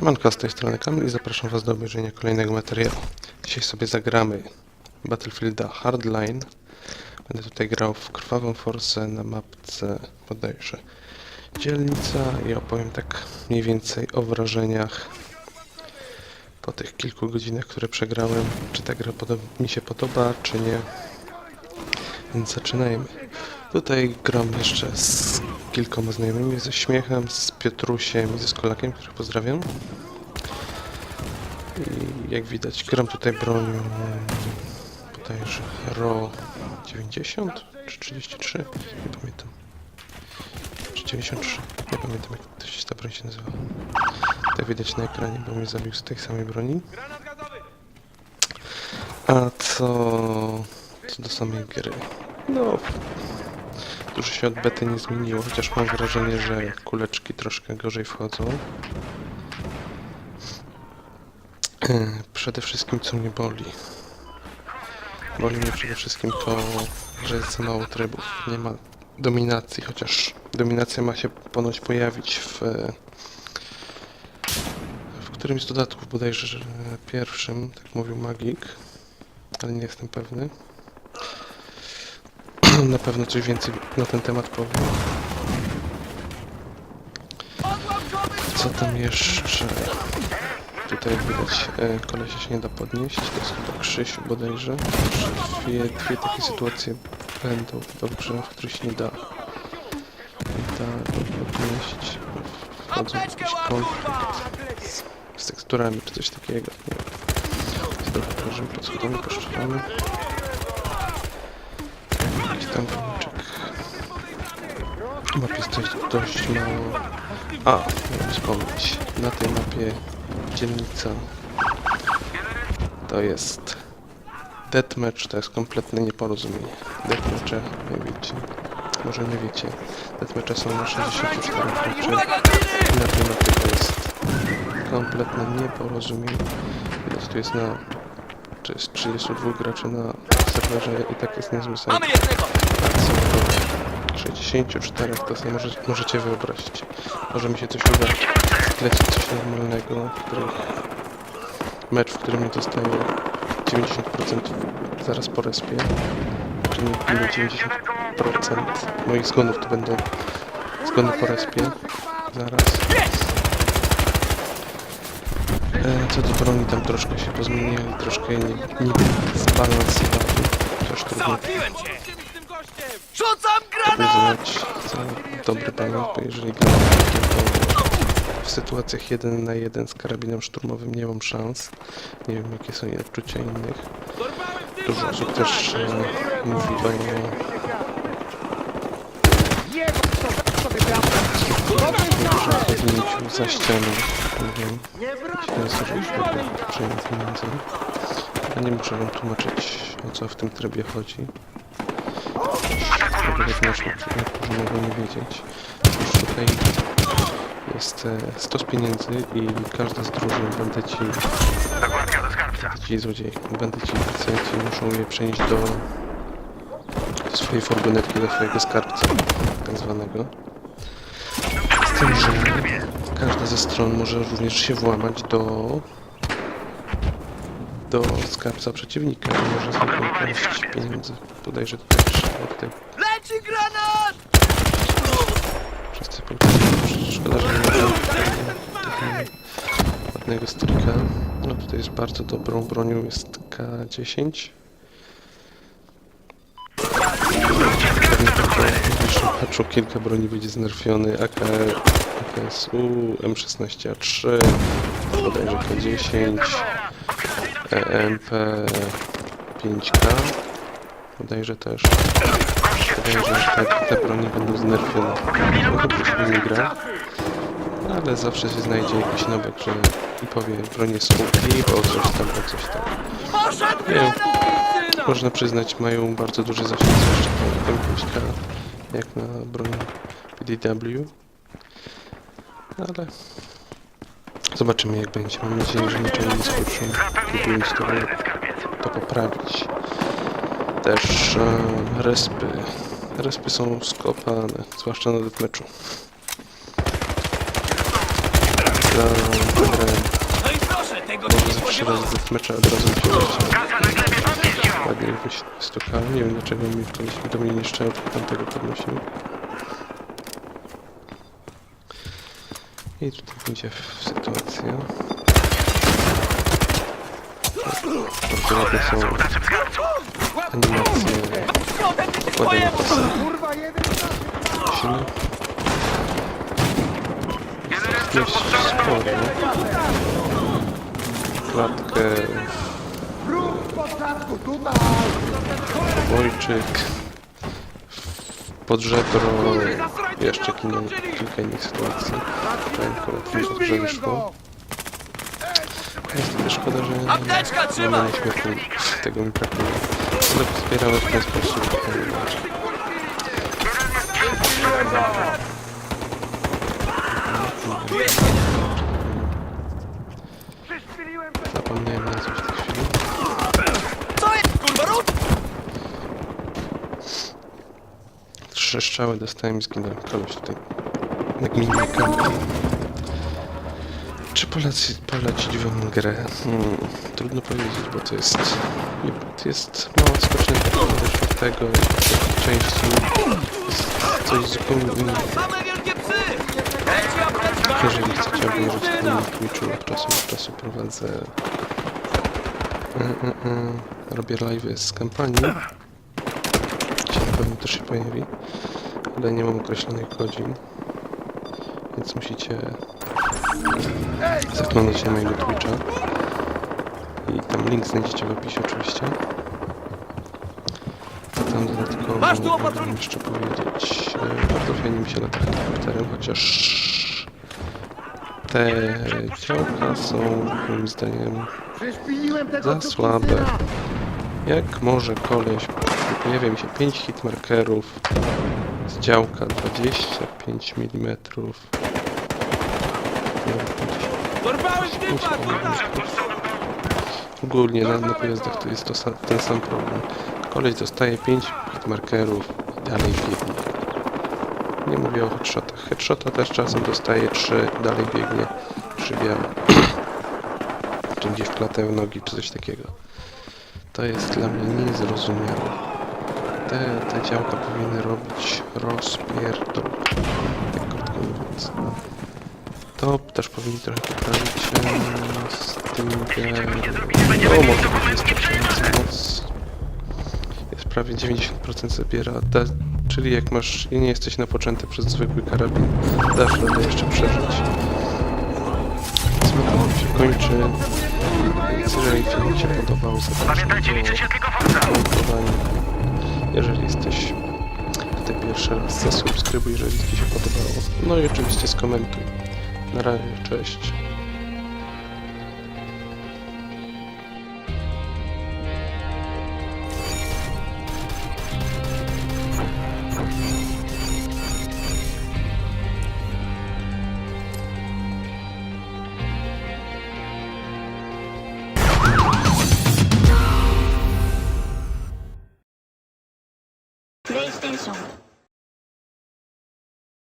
Siemanko, z tej strony Kamil i zapraszam Was do obejrzenia kolejnego materiału. Dzisiaj sobie zagramy Battlefielda Hardline. Będę tutaj grał w krwawą forsę na mapce bodajże dzielnica i opowiem tak mniej więcej o wrażeniach po tych kilku godzinach, które przegrałem. Czy ta gra mi się podoba, czy nie. Więc zaczynajmy. Tutaj gram jeszcze z kilkoma znajomymi, ze Śmiechem, z Piotrusiem i ze Skolakiem, których pozdrawiam. I jak widać, gram tutaj bronią bodajże RO 90 czy 33, nie pamiętam. Czy 93, nie pamiętam jak to się ta broń się nazywa. Tak widać na ekranie, bo mnie zabił z tej samej broni. A co, co do samej gry? No, Dużo się od bety nie zmieniło, chociaż mam wrażenie, że kuleczki troszkę gorzej wchodzą. Yy, Przede wszystkim co mnie boli. Boli mnie przede wszystkim to, że jest za mało trybów. Nie ma dominacji, chociaż dominacja ma się ponoć pojawić w, w którymś z dodatków, bodajże że pierwszym, tak mówił Magik, ale nie jestem pewny. Na pewno coś więcej na ten temat powiem. Co tam jeszcze? Tutaj widać e, się nie da podnieść. To jest chyba Krzysiu bodajże. Że Dwie, dwie takie sytuacje będą dobrze, w których się nie da, nie da podnieść. Wchodzą w z, z teksturami czy coś takiego. Nie. Jest trochę proszę pod. Tam wączek. Map jest dość, dość mało. A, miałem wspomnieć. Na tej mapie dzielnica to jest Deathmatch, to jest kompletne nieporozumienie. Deathmatche, nie wiecie, może nie wiecie, Deathmatche są na 64 graczy. Na tej mapie to jest kompletne nieporozumienie. Widać, tu jest na czy jest 32 graczy na serwerze i tak jest niezły site. Mamy jednego! Są to 64, to sobie może, możecie wyobrazić. Może mi się coś uda zlecić coś normalnego, w których mecz, w którym nie dostaję 90% zaraz po respie, czyli minimum 90% moich zgonów to będą zgony po respie, zaraz. E, Co do broni, tam troszkę się pozmieniali, troszkę nie, nie zbalansowali, chociaż trudno Załatwiłem cię! Rzucam granat! za dobry balans, bo jeżeli gram to w sytuacjach 1 na 1 z karabinem szturmowym nie mam szans. Nie wiem jakie są odczucia innych. Dużo osób też e, mówi o że zmienić za ścianę. Nie pieniądze. Ale nie muszę wam tłumaczyć o co w tym trybie chodzi. Nawet nasz niektórzy mogą nie wiedzieć. Już tutaj jest e, stos pieniędzy i każda z drużyn bandyci, bandyci złodziej, bandyci policjanci muszą je przenieść do swojej furgonetki, do swojego skarbca tak zwanego. Z tym, że każda ze stron może również się włamać do do skarbca przeciwnika i może niego ukraść pieniądze. Bodajże też od tej Leci granat! Wszyscy powtarzali. Szkoda, że nie ma takiego ładnego strika. No tutaj jest bardzo dobrą bronią, jest K10. Pewnie tam po najbliższym patchu kilka broni będzie znerfiony. AK, AKSU, M16A3, bodajże K10, EMP 5K, bodajże też. Wydaje że te, te broni będą znerfione. Trochę już nie gra. Ale zawsze się znajdzie jakiś nobek, że i powie broń jest OP, bo coś tam, bo coś tam. Nie wiem. Można przyznać, mają bardzo duży zasięg, zwłaszcza to M5K, jak na broń PDW. Ale zobaczymy jak będzie. Mam nadzieję, że niczego nie skoczą, próbując to, to poprawić. Też e, respy. Respy są skopane, zwłaszcza na deathmatchu. za grę. Może się nie za trzy spodziewałem. razy deathmatcha od razu wreszcie ładnie mi się wystukałem. Nie wiem dlaczego mi koleś do mnie nie tylko tamtego podnosił. I tutaj będzie sytuacja. Bardzo ładne są animacje układania silne. Dość sporo. Klatkę, Wojczyk, pod żebro, jeszcze kilka, kilka innych sytuacji. Ręką dobrze wyszło. Jest trochę szkoda, że nie ma trzymaj! nieśmierci. Tego mi brakuje. Ale wspieramy w ten sposób. Zapomniałem na coś w tej chwili. Co jest, kurwa, rób! Trzy strzały dostałem i zginąłem. Koleś tutaj na gminie kampi. Czy poleci, polecić wam grę? Hmm, trudno powiedzieć, bo to jest... To jest mało skoczne do czwartego części. Jest coś zupełnie innego. Jeżeli chcecie obejrzeć na Twitchu, od czasu do czasu prowadzę... Mm, mm, mm. Robię live'y z kampanii. Pewno też się pojawi. Ale nie mam określonych godzin. Więc musicie zaglądać na mojego Twitcha. I tam link znajdziecie w opisie oczywiście. Co tam dodatkowo Masz tu wam jeszcze powiedzieć? E, Bardzo fajnie mi się lata helikopterem, chociaż te działka są moim zdaniem za słabe. Jak może koleś, pojawia mi się 5 hitmarkerów z działka 25 mm. Dorwałem typa, kurwa! Ogólnie na, na pojazdach to jest to sa, ten sam problem. Koleś dostaje 5 hitmarkerów i dalej biegnie. Nie mówię o headshotach. Headshota też czasem dostaje 3, dalej biegnie, przybija. czy gdzieś w klatę nogi, czy coś takiego. To jest dla mnie niezrozumiałe. Te, te działka powinny robić rozpierdol. Tak krótko mówiąc. To też powinni trochę poprawić e, z tym, że... Może wystarczający moc. Jest prawie 90% zabiera. Da, czyli jak masz i nie jesteś napoczęty przez zwykły karabin, dasz radę jeszcze przeżyć. Kończy. Jeżeli film Ci się podobał, zapraszam do. Jeżeli jesteś tutaj pierwszy raz, zasubskrybuj, jeżeli Ci się podobało. No i oczywiście skomentuj. Na razie, cześć.